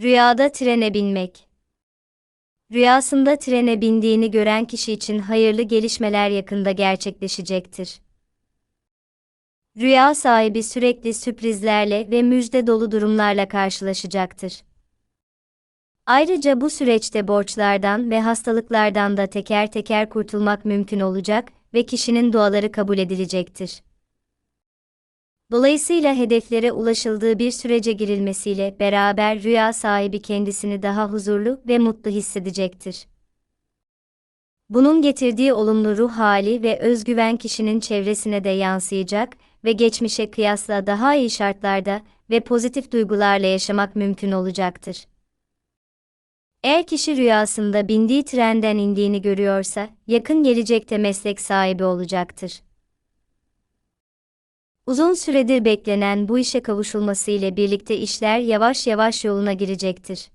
Rüyada trene binmek. Rüyasında trene bindiğini gören kişi için hayırlı gelişmeler yakında gerçekleşecektir. Rüya sahibi sürekli sürprizlerle ve müjde dolu durumlarla karşılaşacaktır. Ayrıca bu süreçte borçlardan ve hastalıklardan da teker teker kurtulmak mümkün olacak ve kişinin duaları kabul edilecektir. Dolayısıyla hedeflere ulaşıldığı bir sürece girilmesiyle beraber rüya sahibi kendisini daha huzurlu ve mutlu hissedecektir. Bunun getirdiği olumlu ruh hali ve özgüven kişinin çevresine de yansıyacak ve geçmişe kıyasla daha iyi şartlarda ve pozitif duygularla yaşamak mümkün olacaktır. Eğer kişi rüyasında bindiği trenden indiğini görüyorsa, yakın gelecekte meslek sahibi olacaktır. Uzun süredir beklenen bu işe kavuşulması ile birlikte işler yavaş yavaş yoluna girecektir.